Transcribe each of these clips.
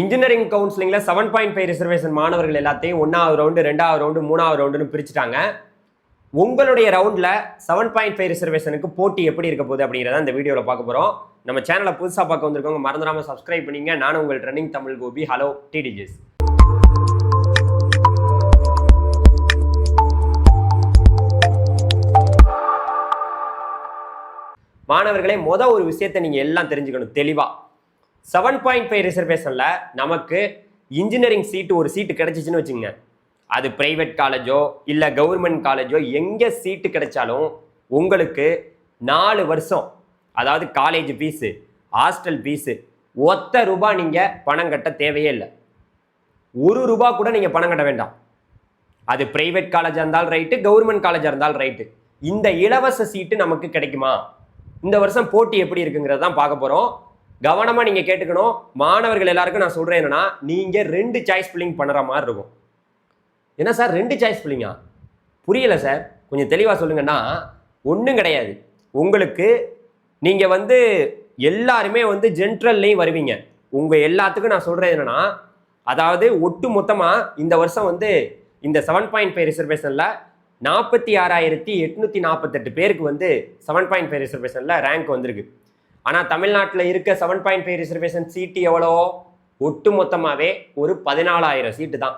Engineering கவுன்சிலிங்கில் seven point five reservation மாணவர்கள் எல்லாத்தையும் ஒன்றாவது ரவுண்டு ரெண்டாவது ரவுண்டு மூணாவது ரவுண்டுன்னு பிரிச்சுட்டாங்க. உங்களுடைய ரவுண்டில் செவன் பாயிண்ட் ஃபைவ் ரிசர்வேஷனுக்கு போட்டி எப்படி இருக்க போகுது அப்படிங்கிறத இந்த வீடியோவில் பார்க்க போகிறோம் நம்ம சேனலை புதுசாக பார்க்க வந்திருக்கவங்க மறந்துடாமல் சப்ஸ்கிரைப் பண்ணிங்க. நானும் உங்கள் ரன்னிங் தமிழ் கோபி. ஹலோ டிடிஜிஸ் மாணவர்களே மொதல் ஒரு விஷயத்தை நீங்கள் எல்லாம் தெரிஞ்சுக்கணும். தெளிவாக செவன் பாயிண்ட் ஃபைவ் ரிசர்வேஷனில் நமக்கு இன்ஜினியரிங் சீட்டு ஒரு சீட்டு கிடச்சிச்சின்னு வச்சுங்க அது ப்ரைவேட் காலேஜோ இல்லை கவர்மெண்ட் காலேஜோ எங்கே சீட்டு கிடைச்சாலும் உங்களுக்கு நாலு வருஷம் அதாவது காலேஜ் ஃபீஸு ஹாஸ்டல் ஃபீஸு ஒத்த ரூபா நீங்கள் பணம் கட்ட தேவையே இல்லை. ஒரு ரூபா கூட நீங்கள் பணம் கட்ட வேண்டாம். அது பிரைவேட் காலேஜாக இருந்தாலும் ரைட்டு கவர்மெண்ட் காலேஜாக இருந்தாலும் ரைட்டு இந்த இலவச சீட்டு நமக்கு கிடைக்குமா? இந்த வருஷம் போட்டி எப்படி இருக்குங்கிறதான் பார்க்க போகிறோம் கவனமாக நீங்கள் கேட்டுக்கணும். மாணவர்கள் எல்லாருக்கும் நான் சொல்கிறேன் என்னன்னா நீங்கள் ரெண்டு சாய்ஸ் ஃபில்லிங் பண்ணுற மாதிரி இருக்கும். என்ன சார்? ரெண்டு சாய்ஸ் பில்லிங்கா புரியல சார். கொஞ்சம் தெளிவாக சொல்லுங்கன்னா ஒன்றும் கிடையாது. உங்களுக்கு நீங்கள் வந்து எல்லாருமே வந்து ஜென்ரல்லையும் வருவீங்க. உங்கள் எல்லாத்துக்கும் நான் சொல்கிறது என்னன்னா அதாவது ஒட்டு மொத்தமாக இந்த வருஷம் வந்து இந்த செவன் பாயிண்ட் ஃபைவ் ரிசர்வேஷனில் நாற்பத்தி ஆறாயிரத்தி எட்நூற்றி நாற்பத்தெட்டு பேருக்கு வந்து செவன் பாயிண்ட் ஃபைவ் ரிசர்வேஷனில் ரேங்க் வந்திருக்கு. ஆனால் தமிழ்நாட்டில் இருக்க seven point five reservation seat எவ்வளோ? ஒட்டு மொத்தமாகவே ஒரு பதினாலாயிரம் சீட்டு தான்.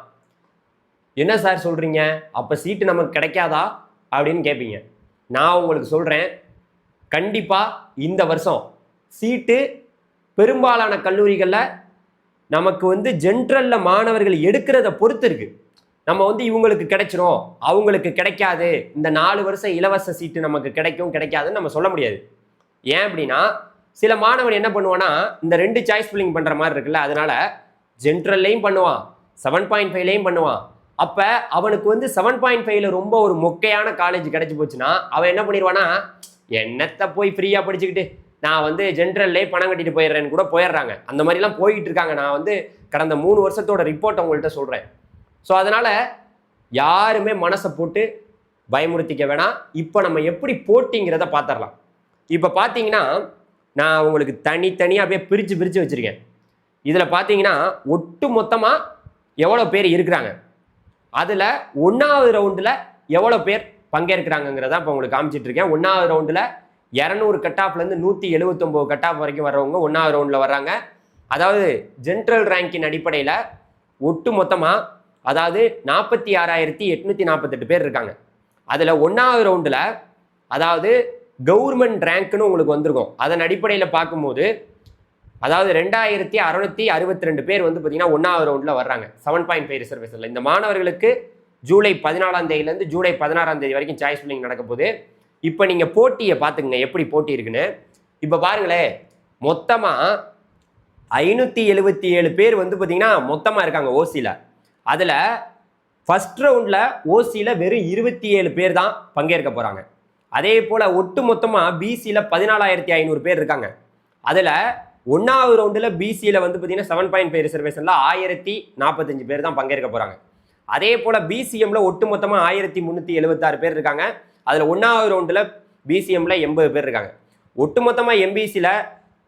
என்ன சார் சொல்கிறீங்க அப்போ சீட்டு நமக்கு கிடைக்காதா? அப்படின்னு கேட்பீங்க நான் உங்களுக்கு சொல்கிறேன் கண்டிப்பாக இந்த வருஷம் சீட்டு பெரும்பாலான கல்லூரிகளில் நமக்கு வந்து ஜென்ரலில் மாணவர்கள் எடுக்கிறத பொறுத்து இருக்கு. நம்ம வந்து இவங்களுக்கு கிடைச்சிரும் அவங்களுக்கு கிடைக்காது. இந்த நாலு வருஷம் இலவச சீட்டு நமக்கு கிடைக்கும் கிடைக்காதுன்னு நம்ம சொல்ல முடியாது. ஏன் அப்படின்னா சில மாணவன் என்ன பண்ணுவான்னா இந்த ரெண்டு சாய்ஸ் ஃபில்லிங் பண்ணுற மாதிரி இருக்குல்ல அதனால ஜென்ரல்லையும் பண்ணுவான் செவன் பாயிண்ட் ஃபைவ்லையும் பண்ணுவான். அப்போ அவனுக்கு வந்து செவன் பாயிண்ட் ஃபைவ்ல ரொம்ப ஒரு மொக்கையான காலேஜ் கிடைச்சி போச்சுன்னா அவன் என்ன பண்ணிடுவானா என்னத்தை போய் ஃப்ரீயாக படிச்சுக்கிட்டு நான் வந்து ஜென்ரல்லே பணம் கட்டிட்டு போயிடுறேன்னு கூட போயிடுறாங்க. அந்த மாதிரிலாம் போய்கிட்டு இருக்காங்க. நான் வந்து கடந்த மூணு வருஷத்தோட ரிப்போர்ட் உங்கள்கிட்ட சொல்கிறேன் ஸோ அதனால் யாருமே மனசை போட்டு பயமுறுத்திக்க வேணாம். இப்போ நம்ம எப்படி போட்டிங்கிறத பார்த்துடலாம். இப்போ பார்த்தீங்கன்னா நான் உங்களுக்கு தனித்தனியாக அப்படியே பிரித்து பிரித்து வச்சுருக்கேன். இதில் பார்த்தீங்கன்னா ஒட்டு மொத்தமாக எவ்வளோ பேர் இருக்கிறாங்க? அதில் ஒன்றாவது ரவுண்டில் எவ்வளோ பேர் பங்கேற்கிறாங்கங்கிறத இப்போ உங்களுக்கு காமிச்சிட்டு இருக்கேன். ஒன்றாவது ரவுண்டில் இரநூறு கட் ஆஃப்லேருந்து நூற்றி எழுபத்தொம்போது கட் ஆஃப் வரைக்கும் வர்றவங்க ஒன்றாவது ரவுண்டில் வர்றாங்க. அதாவது ஜென்ரல் ரேங்கின் அடிப்படையில் ஒட்டு மொத்தமாக அதாவது நாற்பத்தி ஆறாயிரத்தி எட்நூற்றி நாற்பத்தெட்டு பேர் இருக்காங்க. அதில் ஒன்றாவது ரவுண்டில் அதாவது கவர்மெண்ட் ரேங்க்னு உங்களுக்கு வந்திருக்கும். அதன் அடிப்படையில் பார்க்கும்போது அதாவது ரெண்டாயிரத்தி அறுநூத்தி அறுபத்தி ரெண்டு பேர் வந்து பார்த்தீங்கன்னா ஒன்றாவது ரவுண்டில் வர்றாங்க. செவன் பாயிண்ட் ஃபைவ் ரிசர்வேஷனில் இந்த மாணவர்களுக்கு ஜூலை பதினாலாம் தேதியிலேருந்து ஜூலை பதினாறாம் தேதி வரைக்கும் சாய்ஸ் ஃபில்லிங் நடக்க போது இப்போ நீங்கள் போட்டியை பார்த்துக்குங்க எப்படி போட்டி இருக்குன்னு. இப்போ பாருங்களேன் மொத்தமாக ஐநூற்றி எழுபத்தி ஏழு பேர் வந்து பார்த்தீங்கன்னா மொத்தமாக இருக்காங்க ஓசியில் அதில் ஃபஸ்ட் ரவுண்டில் ஓசியில் வெறும் இருபத்தி ஏழு பேர் தான் பங்கேற்க போகிறாங்க அதே போல் ஒட்டு மொத்தமாக பிசியில் பதினாலாயிரத்தி ஐநூறு பேர் இருக்காங்க. அதில் ஒன்றாவது ரவுண்டில் பிசியில் வந்து பார்த்தீங்கன்னா செவன் பாயிண்ட் ஃபைவ் ரிசர்வேஷனில் ஆயிரத்தி நாற்பத்தஞ்சு பேர் தான் பங்கேற்க போகிறாங்க அதே போல் பிசிஎம்மில் ஒட்டு மொத்தமாக ஆயிரத்தி முந்நூற்றி எழுபத்தாறு பேர் இருக்காங்க. அதில் ஒன்றாவது ரவுண்டில் பிசிஎம்மில் எண்பது பேர் இருக்காங்க. ஒட்டு மொத்தமாக எம்பிசியில்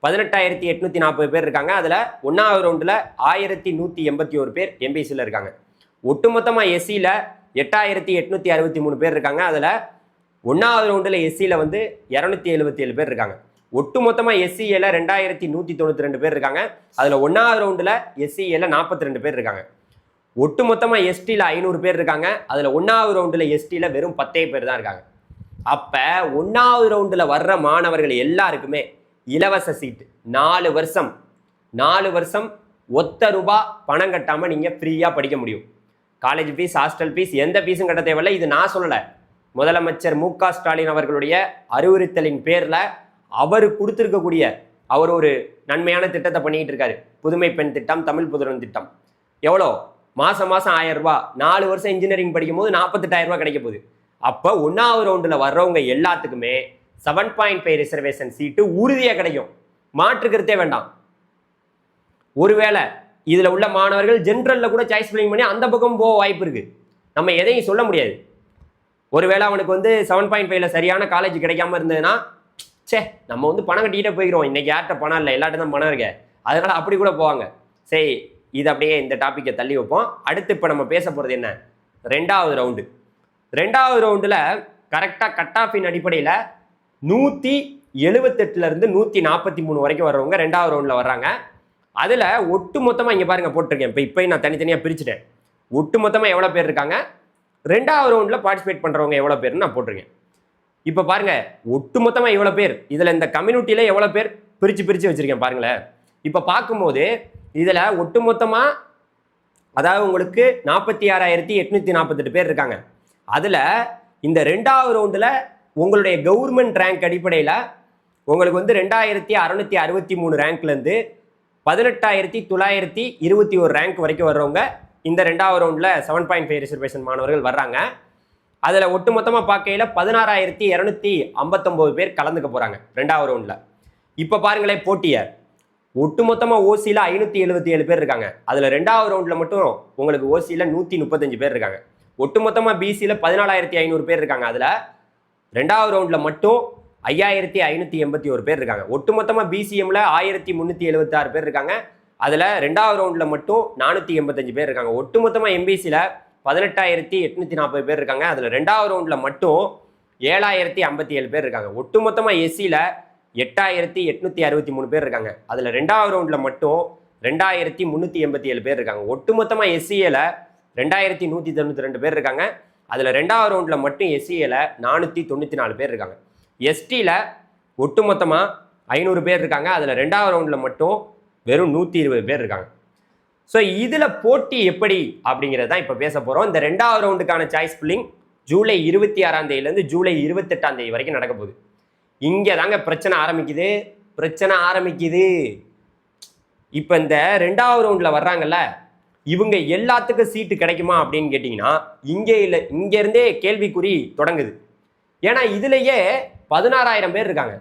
பதினெட்டாயிரத்தி எட்நூற்றி நாற்பது பேர் இருக்காங்க. அதில் ஒன்றாவது ரவுண்டில் ஆயிரத்தி நூற்றி எண்பத்தி ஒரு பேர் எம்பிசியில் இருக்காங்க. ஒட்டுமொத்தமாக எஸ்சியில் எட்டாயிரத்தி எட்நூற்றி அறுபத்தி மூணு பேர் இருக்காங்க. அதில் ஒன்றாவது ரவுண்டில் எஸ்சியில் வந்து இரநூத்தி எழுபத்தி ஏழு பேர் இருக்காங்க. ஒட்டு மொத்தமாக எஸ்சியில் ரெண்டாயிரத்தி நூற்றி தொண்ணூற்றி ரெண்டு பேர் இருக்காங்க. அதில் ஒன்றாவது ரவுண்டில் எஸ்சியில் நாற்பத்தி ரெண்டு பேர் இருக்காங்க. ஒட்டு மொத்தமாக எஸ்டியில் ஐநூறு பேர் இருக்காங்க. அதில் ஒன்றாவது ரவுண்டில் எஸ்டியில் வெறும் பத்தே பேர் தான் இருக்காங்க. அப்போ ஒன்றாவது ரவுண்டில் வர்ற மாணவர்கள் எல்லாருக்குமே இலவச சீட்டு நாலு வருஷம். நாலு வருஷம் ஒத்த ரூபா பணம் கட்டாமல் நீங்கள் ஃப்ரீயாக படிக்க முடியும். காலேஜ் ஃபீஸ் ஹாஸ்டல் ஃபீஸ் எந்த ஃபீஸும் கட்ட தேவையில்லை. இது நான் சொல்லலை. முதலமைச்சர் மு க ஸ்டாலின் அவர்களுடைய அறிவுறுத்தலின் பேரில் அவர் கொடுத்துருக்கக்கூடிய அவர் ஒரு நன்மையான திட்டத்தை பண்ணிக்கிட்டு இருக்காரு. புதுமை பெண் திட்டம் தமிழ் புதுரன் திட்டம். எவ்வளோ? மாதம் மாதம் ஆயிரம் ரூபாய். நாலு வருஷம் இன்ஜினியரிங் படிக்கும் போது நாற்பத்தெட்டாயிரம் கிடைக்க போகுது. அப்போ ஒன்றாவது ரவுண்டில் வர்றவங்க எல்லாத்துக்குமே செவன் பாயிண்ட் ஃபைவ் ரிசர்வேஷன் சீட்டு உறுதியாக கிடைக்கும். மாற்றுக்கிறதே வேண்டாம். ஒருவேளை இதில் உள்ள மாணவர்கள் ஜென்ரலில் கூட சாய்ஸ் ஃபில்லிங் பண்ணி அந்த பக்கம் போக வாய்ப்பு இருக்குது நம்ம எதையும் சொல்ல முடியாது. ஒருவேளை அவனுக்கு வந்து செவன் பாயிண்ட் ஃபைவ்ல சரியான காலேஜ் கிடைக்காம இருந்ததுன்னா ச்சே நம்ம வந்து பணம் கட்டிக்கிட்டே போய்க்கிறோம் இன்னைக்கு யார்கிட்ட பணம் இல்லை? எல்லார்ட்ட தான் பணம் இருக்கே. அதனால அப்படி கூட போவாங்க. சரி இது அப்படியே இந்த டாப்பிக்கை தள்ளி வைப்போம். அடுத்து இப்போ நம்ம பேச போகிறது என்ன? ரெண்டாவது ரவுண்டு ரெண்டாவது ரவுண்டில் கரெக்டாக கட் ஆஃபின் அடிப்படையில் நூற்றி எழுபத்தெட்டுலேருந்து நூற்றி நாற்பத்தி மூணு வரைக்கும் வர்றவங்க ரெண்டாவது ரவுண்டில் வர்றாங்க. அதில் ஒட்டு மொத்தமாக இங்கே பாருங்கள் போட்டிருக்கேன். இப்போ இப்போயும் நான் தனித்தனியாக பிரிச்சுட்டேன். ஒட்டு மொத்தமாக எவ்வளோ பேர் இருக்காங்க? ரெண்டாவது ரவுண்டில் பார்ட்டிசிபேட் பண்ணுறவங்க எவ்வளோ பேர்னு நான் போட்டிருக்கேன். இப்போ பாருங்க ஒட்டு மொத்தமாக எவ்வளோ பேர் இதில் இந்த கம்யூனிட்டியில் எவ்வளோ பேர் பிரித்து பிரித்து வச்சுருக்கேன் பாருங்களேன். இப்போ பார்க்கும்போது இதில் ஒட்டு மொத்தமாக அதாவது உங்களுக்கு நாற்பத்தி ஆறாயிரத்தி எட்நூற்றி நாற்பத்தெட்டு பேர் இருக்காங்க. அதில் இந்த ரெண்டாவது ரவுண்டில் உங்களுடைய கவர்மெண்ட் ரேங்க் அடிப்படையில் உங்களுக்கு வந்து ரெண்டாயிரத்தி அறநூற்றி அறுபத்தி மூணு ரேங்க்லேருந்து பதினெட்டாயிரத்தி தொள்ளாயிரத்தி இருபத்தி ஒரு ரேங்க் வரைக்கும் வர்றவங்க இந்த ரெண்டாவது ரவுண்டில் செவன் பாயிண்ட் ஃபைவ் ரிசர்வேஷன் மாணவர்கள் வர்றாங்க. அதில் ஒட்டுமொத்தமாக பார்க்கையில் பதினாறாயிரத்தி இரநூத்தி ஐம்பத்தொம்போது பேர் கலந்துக்க போகிறாங்க ரெண்டாவது ரவுண்டில் இப்போ பாருங்களேன் போட்டியை. ஒட்டுமொத்தமாக ஓசியில் ஐநூற்றி எழுபத்தி ஏழு பேர் இருக்காங்க. அதில் ரெண்டாவது ரவுண்டில் மட்டும் உங்களுக்கு ஓசியில் நூற்றி முப்பத்தஞ்சு பேர் இருக்காங்க. ஒட்டுமொத்தமாக பிசியில் பதினாலாயிரத்தி ஐநூறு பேர் இருக்காங்க. அதில் ரெண்டாவது ரவுண்டில் மட்டும் ஐயாயிரத்தி ஐநூற்றி எண்பத்தி ஒரு பேர் இருக்காங்க. ஒட்டுமொத்தமாக பிசிஎம்மில் ஆயிரத்தி முந்நூற்றி எழுபத்தாறு பேர் இருக்காங்க. அதில் ரெண்டாவது ரவுண்டில் மட்டும் நானூற்றி எண்பத்தஞ்சு பேர் இருக்காங்க. ஒட்டுமொத்தமாக எம்பிசியில் பதினெட்டாயிரத்தி எட்நூற்றி நாற்பது பேர் இருக்காங்க. அதில் ரெண்டாவது ரவுண்டில் மட்டும் ஏழாயிரத்தி ஐம்பத்தி ஏழு பேர் இருக்காங்க. ஒட்டுமொத்தமாக எஸ்சியில் எட்டாயிரத்தி எட்நூற்றி அறுபத்தி மூணு பேர் இருக்காங்க. அதில் ரெண்டாவது ரவுண்டில் மட்டும் ரெண்டாயிரத்தி முந்நூற்றி எண்பத்தி ஏழு பேர் இருக்காங்க. ஒட்டுமொத்தமாக எஸ்சியில் ரெண்டாயிரத்தி நூற்றி தொண்ணூற்றி ரெண்டு பேர் இருக்காங்க. அதில் ரெண்டாவது ரவுண்டில் மட்டும் எஸ்சியில் நானூற்றி தொண்ணூற்றி நாலு பேர் இருக்காங்க. எஸ்டியில் ஒட்டுமொத்தமாக ஐநூறு பேர் இருக்காங்க. அதில் ரெண்டாவது ரவுண்டில் மட்டும் வெறும் நூற்றி இருபது பேர் இருக்காங்க. ஸோ இதில் போட்டி எப்படி அப்படிங்கிறது தான் இப்போ பேச போகிறோம் இந்த ரெண்டாவது ரவுண்டுக்கான சாய்ஸ் புல்லிங் ஜூலை இருபத்தி ஆறாம் தேதியிலேருந்து ஜூலை இருபத்தெட்டாம் தேதி வரைக்கும் நடக்க போகுது. இங்கே தாங்க பிரச்சனை ஆரம்பிக்குது. பிரச்சனை ஆரம்பிக்குது. இப்போ இந்த ரெண்டாவது ரவுண்டில் வர்றாங்கல்ல இவங்க எல்லாத்துக்கும் சீட்டு கிடைக்குமா அப்படின்னு கேட்டிங்கன்னா இங்கே இல்லை இங்கேருந்தே கேள்விக்குறி தொடங்குது. ஏன்னா இதுலேயே பதினாறாயிரம் பேர் இருக்காங்க.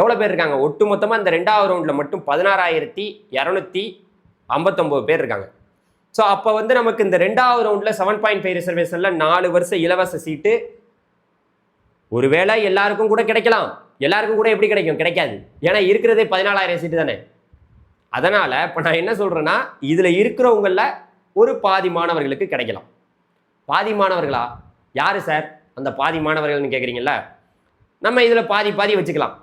எவ்வளோ பேர் இருக்காங்க? ஒட்டு மொத்தமாக இந்த ரெண்டாவது ரவுண்டில் மட்டும் பதினாறாயிரத்தி இரநூத்தி ஐம்பத்தொம்போது பேர் இருக்காங்க. ஸோ அப்போ வந்து நமக்கு இந்த ரெண்டாவது ரவுண்டில் செவன் பாயிண்ட் ஃபைவ் ரிசர்வேஷனில் நாலு வருஷம் இலவச சீட்டு. ஒருவேளை எல்லாருக்கும் கூட கிடைக்கலாம். எல்லாருக்கும் கூட எப்படி கிடைக்கும்? கிடைக்காது. ஏன்னா இருக்கிறதே பதினாலாயிரம் சீட்டு தானே. அதனால் இப்போ நான் என்ன சொல்கிறேன்னா இதில் இருக்கிறவங்களில் ஒரு பாதி மாணவர்களுக்கு கிடைக்கலாம். பாதி மாணவர்களா? யார் சார்? அந்த பாதி மாணவர்கள்னு கேட்குறீங்களா நம்ம இதில் பாதி பாதி வச்சுக்கலாம்.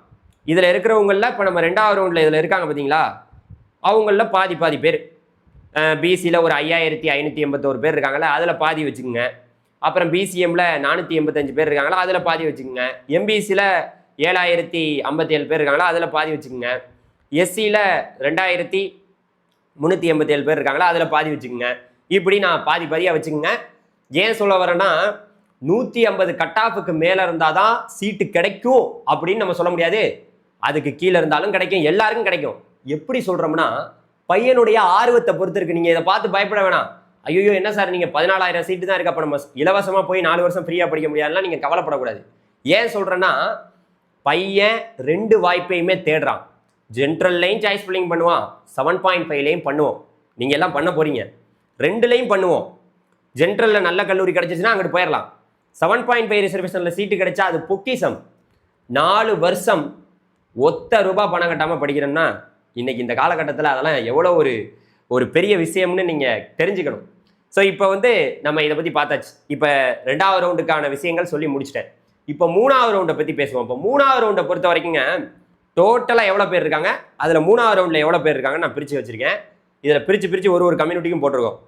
இதில் இருக்கிறவங்களில் இப்போ நம்ம ரெண்டாவது ரவுண்டில் இதில் இருக்காங்க பார்த்தீங்களா அவங்களில் பாதி பாதி பேர். பிசியில் ஒரு ஐயாயிரத்தி ஐநூற்றி எண்பத்தோரு பேர் இருக்காங்களா அதில் பாதி வச்சுக்கோங்க. அப்புறம் பிசிஎம்ல நானூற்றி எண்பத்தஞ்சு பேர் இருக்காங்களா அதில் பாதி வச்சுக்கோங்க. எம்பிசியில் ஏழாயிரத்தி ஐம்பத்தி ஏழு பேர் இருக்காங்களா அதில் பாதி வச்சுக்கோங்க. எஸ்சியில் ரெண்டாயிரத்தி முந்நூற்றி எண்பத்தி ஏழு பேர் இருக்காங்களா அதில் பாதி வச்சுக்கோங்க. இப்படி நான் பாதி பாதியாக வச்சுக்கோங்க. ஏன் சொல்ல வரேன்னா நூற்றி ஐம்பது கட் ஆஃபுக்கு மேலே இருந்தால் தான் சீட்டு கிடைக்கும் அப்படின்னு நம்ம சொல்ல முடியாது. அதுக்கு கீழே இருந்தாலும் கிடைக்கும் எல்லாருக்கும் கிடைக்கும். எப்படி சொல்கிறோம்னா பையனுடைய ஆர்வத்தை பொறுத்து இருக்கு. நீங்கள் இதை பார்த்து பயப்பட வேணாம். ஐயோ என்ன சார் நீங்கள் பதினாலாயிரம் சீட்டு தான் இருக்கு அப்போ நம்ம இலவசமாக போய் நாலு வருஷம் ஃப்ரீயாக படிக்க முடியாதுலாம் நீங்கள் கவலைப்படக்கூடாது. ஏன் சொல்கிறேன்னா பையன் ரெண்டு வாய்ப்பையுமே தேடுறான். ஜென்ரல்லையும் சாய்ஸ் ஃபில்லிங் பண்ணுவான். செவன் பாயிண்ட் ஃபைவ்லையும் பண்ணுவோம். நீங்கள் எல்லாம் பண்ண போகிறீங்க ரெண்டுலையும் பண்ணுவோம். ஜென்ரலில் நல்ல கல்லூரி கிடச்சிச்சின்னா அங்கிட்டு போயிடலாம் செவன் பாயிண்ட் ஃபைவ் ரிசர்வேஷனில் சீட்டு கிடைச்சா அது பொக்கிசம் நாலு வருஷம் ஒத்த ரூபாய் பணம் கட்டாமல் படிக்கிறோம்னா இன்னைக்கு இந்த காலகட்டத்தில் அதெல்லாம் எவ்வளோ ஒரு ஒரு பெரிய விஷயம்னு நீங்கள் தெரிஞ்சுக்கணும். ஸோ இப்போ வந்து நம்ம இதை பற்றி பார்த்தாச்சு. இப்போ ரெண்டாவது ரவுண்டுக்கான விஷயங்கள் சொல்லி முடிச்சிட்டேன். இப்போ மூணாவது ரவுண்டை பற்றி பேசுவோம். இப்போ மூணாவது ரவுண்டை பொறுத்த வரைக்குங்க டோட்டலாக எவ்வளோ பேர் இருக்காங்க? அதில் மூணாவது ரவுண்டில் எவ்வளோ பேர் இருக்காங்க நான் பிரித்து வச்சுருக்கேன். இதில் பிரித்து பிரித்து ஒரு ஒரு கம்யூனிட்டிக்கும் போட்டிருக்கோம்.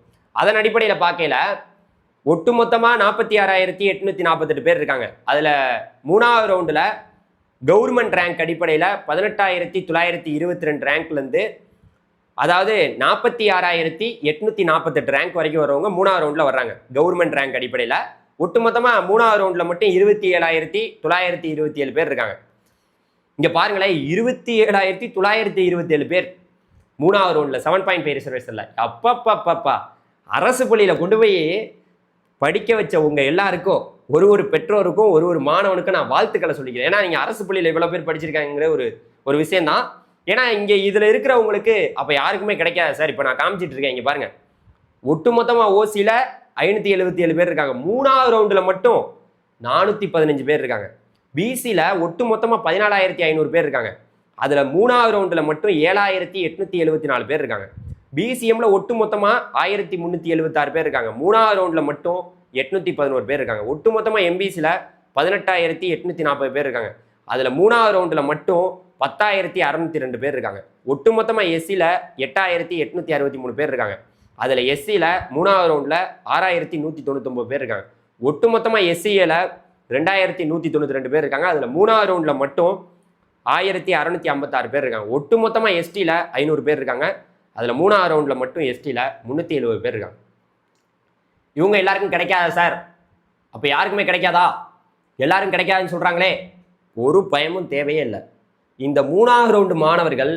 அதன் அடிப்படையில் பார்க்கையில் ஒட்டுமொத்தமாக நாற்பத்தி ஆறாயிரத்தி எட்நூற்றி நாற்பத்தெட்டு பேர் இருக்காங்க. அதில் மூணாவது ரவுண்டில் கவர்மெண்ட் ரேங்க் அடிப்படையில் பதினெட்டாயிரத்தி தொள்ளாயிரத்தி இருபத்தி ரெண்டு ரேங்க்லேருந்து அதாவது நாற்பத்தி ஆறாயிரத்தி எட்நூற்றி நாற்பத்தெட்டு ரேங்க் வரைக்கும் வரவங்க மூணாவது ரவுண்டில் வர்றாங்க. கவர்மெண்ட் ரேங்க் அடிப்படையில். ஒட்டுமொத்தமாக மூணாவது ரவுண்டில் மட்டும் இருபத்தி ஏழாயிரத்தி தொள்ளாயிரத்தி இருபத்தி ஏழு பேர் இருக்காங்க. இங்கே பாருங்களேன் இருபத்தி ஏழாயிரத்தி தொள்ளாயிரத்தி இருபத்தி ஏழு பேர். மூணாவது ரவுண்டில் செவன் பாயிண்ட் ஃபைவ் ரிசர்வேஷனில் அப்பப்பப்பப்பா. அரசு பள்ளியில் கொண்டு போய் படிக்க வச்ச உங்கள் எல்லாருக்கும் ஒரு ஒரு பெற்றோருக்கும் ஒரு ஒரு மாணவனுக்கும் நான் வாழ்த்துக்களை சொல்லிக்கிறேன். ஏன்னா நீங்கள் அரசு பள்ளியில் இவ்வளோ பேர் படிச்சிருக்காங்கிற ஒரு ஒரு விஷயம்தான். ஏன்னா இங்கே இதில் இருக்கிறவங்களுக்கு அப்போ யாருக்குமே கிடைக்காது சார். இப்போ நான் காமிச்சிட்டு இருக்கேன் இங்கே பாருங்கள் ஒட்டுமொத்தமாக ஓசியில் ஐநூற்றி எழுபத்தி ஏழு பேர் இருக்காங்க. மூணாவது ரவுண்டில் மட்டும் நானூற்றி பதினஞ்சு பேர் இருக்காங்க. பிசியில் ஒட்டு மொத்தமாக பதினாலாயிரத்தி ஐநூறு பேர் இருக்காங்க. அதில் மூணாவது ரவுண்டில் மட்டும் ஏழாயிரத்தி எட்நூற்றி எழுபத்தி நாலு பேர் இருக்காங்க. பிசிஎம்ல ஒட்டு மொத்தமா ஆயிரத்தி முந்நூற்றி எழுபத்தாறு பேர் இருக்காங்க. மூணாவது ரவுண்டில் மட்டும் எட்நூத்தி பதினோரு பேர் இருக்காங்க. ஒட்டு மொத்தமாக எம்பிசியில் பதினெட்டாயிரத்தி எட்நூற்றி நாற்பது பேர் இருக்காங்க. அதில் மூணாவது ரவுண்டில் மட்டும் பத்தாயிரத்தி அறநூற்றி ரெண்டு பேர் இருக்காங்க. ஒட்டு மொத்தமாக எஸ்சியில் எட்டாயிரத்தி எட்நூற்றி அறுபத்தி மூணு பேர் இருக்காங்க. அதில் எஸ்சியில் மூணாவது ரவுண்டில் ஆறாயிரத்தி நூற்றி தொண்ணூத்தொம்பது பேர் இருக்காங்க. ஒட்டு மொத்தமாக எஸ்சியில் ரெண்டாயிரத்தி நூற்றி தொண்ணூற்றி ரெண்டு பேர் இருக்காங்க. அதில் மூணாவது ரவுண்டில் மட்டும் ஆயிரத்தி அறநூற்றி ஐம்பத்தாறு பேர் இருக்காங்க. ஒட்டு மொத்தமாக எஸ்டியில் ஐநூறு பேர் இருக்காங்க. அதில் மூணாவது ரவுண்டில் மட்டும் எஸ்டியில் முந்நூற்றி எழுபது பேர் இருக்காங்க. இவங்க எல்லாருக்கும் கிடைக்காதா சார்? அப்போ யாருக்குமே கிடைக்காதா? எல்லாரும் கிடைக்காதுன்னு சொல்கிறாங்களே ஒரு பயமும் தேவையே இல்லை. இந்த மூணாவது ரவுண்டு மாணவர்கள்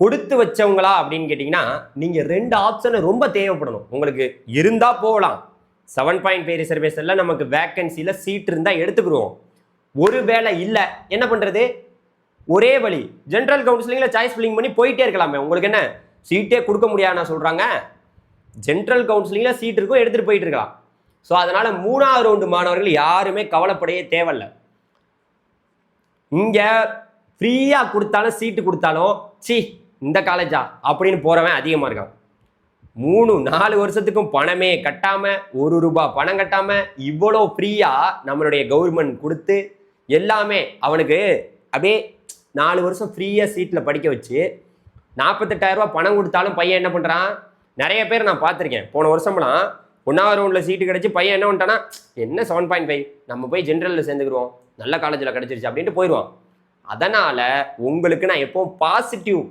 கொடுத்து வச்சவங்களா அப்படின்னு கேட்டிங்கன்னா நீங்கள் ரெண்டு ஆப்ஷனை ரொம்ப தேவைப்படணும். உங்களுக்கு இருந்தால் போகலாம். செவன் பாயிண்ட் ஃபைவ் ரிசர்வேஷனில் நமக்கு வேக்கன்சியில் சீட் இருந்தால் எடுத்துக்கிடுவோம். ஒரு வேலை இல்லை என்ன பண்ணுறது ஒரே வழி. ஜென்ரல் கவுன்சிலிங்கில் சாய்ஸ் ஃபில்லிங் பண்ணி போயிட்டே இருக்கலாமே. உங்களுக்கு என்ன? சீட்டே கொடுக்க முடியாதுன்னு சொல்கிறாங்க ஜென்ரல் கவுன்சிலிங்கில் சீட் இருக்கும் எடுத்துகிட்டு போயிட்டு இருக்கலாம். ஸோ அதனால் மூணாவது ரவுண்டு மாணவர்கள் யாருமே கவலைப்படையே தேவையில்ல. இங்கே ஃப்ரீயாக கொடுத்தாலும் சீட்டு கொடுத்தாலும் சி இந்த காலேஜா அப்படின்னு போகிறவன் அதிகமாக இருக்கான். மூணு நாலு வருஷத்துக்கும் பணமே கட்டாமல் ஒரு ரூபாய் பணம் கட்டாமல் இவ்வளோ ஃப்ரீயாக நம்மளுடைய கவர்மெண்ட் கொடுத்து எல்லாமே அவனுக்கு அப்படியே நாலு வருஷம் ஃப்ரீயாக சீட்டில் படிக்க வச்சு நாற்பத்தெட்டாயிரரூபா பணம் கொடுத்தாலும் பையன் என்ன பண்ணுறான் நிறைய பேர் நான் பார்த்துருக்கேன். போன வருஷம்லாம் ஒன்றாவது ரவுண்டில் சீட்டு கிடச்சி பையன் என்ன பண்ணிட்டானா என்ன செவன் பாயிண்ட் ஃபைவ் நம்ம போய் ஜென்ரலில் சேர்ந்துக்கிறோம் நல்ல காலேஜில் கிடச்சிருச்சு அப்படின்ட்டு போயிடுவான் அதனால் உங்களுக்கு நான் எப்போவும் பாசிட்டிவ்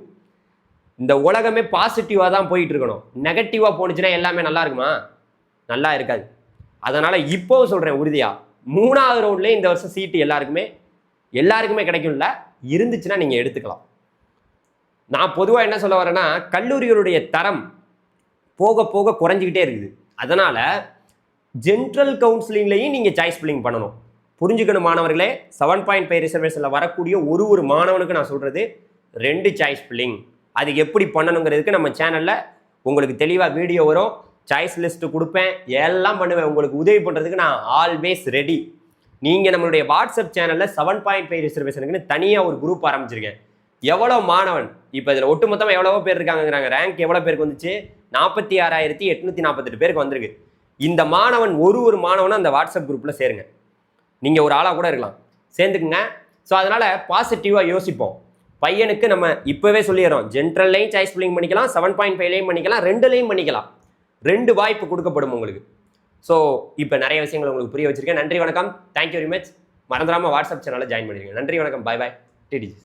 இந்த உலகமே பாசிட்டிவாக தான் போயிட்டு இருக்கணும். நெகட்டிவாக போணுச்சுன்னா எல்லாமே நல்லா இருக்குமா? நல்லா இருக்காது. அதனால் இப்போவும் சொல்கிறேன் உறுதியாக மூணாவது ரவுண்ட்லேயே இந்த வருஷம் சீட்டு எல்லாருக்குமே எல்லாருக்குமே கிடைக்கும்ல. இருந்துச்சுன்னா நீங்கள் எடுத்துக்கலாம். நான் பொதுவாக என்ன சொல்ல வரேன்னா கல்லூரிகளுடைய தரம் போக போக குறைஞ்சிக்கிட்டே இருக்குது. அதனால் ஜென்ரல் கவுன்சிலிங்லேயும் நீங்கள் சாய்ஸ் பில்லிங் பண்ணணும். புரிஞ்சுக்கணும் மாணவர்களே செவன் பாயிண்ட் ஃபைவ் ரிசர்வேஷனில் வரக்கூடிய ஒரு ஒரு மாணவனுக்கு நான் சொல்கிறது ரெண்டு சாய்ஸ் பில்லிங் அது எப்படி பண்ணணுங்கிறதுக்கு நம்ம சேனலில் உங்களுக்கு தெளிவாக வீடியோ வரும். சாய்ஸ் லிஸ்ட்டு கொடுப்பேன். எல்லாம் பண்ணுவேன். உங்களுக்கு உதவி பண்ணுறதுக்கு நான் ஆல்வேஸ் ரெடி நீங்கள் நம்மளுடைய வாட்ஸ்அப் சேனலில் செவன் பாயிண்ட் ஃபைவ் ரிசர்வேஷனுக்குன்னு தனியாக ஒரு குரூப் ஆரம்பிச்சிருக்கேன். எவ்வளோ மாணவன் இப்போ இதில் ஒட்டுமொத்தமாக எவ்வளவோ பேர் இருக்காங்கங்கிறாங்க. ரேங்க் எவ்வளோ பேருக்கு வந்துச்சு? நாற்பத்தி ஆறாயிரத்தி எட்நூற்றி நாற்பத்தெட்டு பேருக்கு வந்திருக்கு. இந்த மாணவன் ஒரு ஒரு மாணவனும் அந்த வாட்ஸ்அப் குரூப்பில் சேருங்க. நீங்கள் ஒரு ஆளாக கூட இருக்கலாம். சேர்ந்துக்குங்க. ஸோ அதனால் பாசிட்டிவாக யோசிப்போம். பையனுக்கு நம்ம இப்போவே சொல்லிடுறோம். ஜென்ரல்லையும் சாய்ஸ் ஃபில்லிங் பண்ணிக்கலாம் செவன் பாயிண்ட் ஃபைவ்லையும் பண்ணிக்கலாம் ரெண்டுலையும் பண்ணிக்கலாம். ரெண்டு வாய்ப்பு கொடுக்கப்படும் உங்களுக்கு. ஸோ இப்போ நிறைய விஷயங்கள் உங்களுக்கு புரிய வச்சிருக்கேன். நன்றி வணக்கம். தேங்க்யூ வெரி மச் மறந்துடாமல் வாட்ஸ்அப் சேனலில் ஜாயின் பண்ணிடுங்க. நன்றி வணக்கம். பாய் பாய் டிடிஜி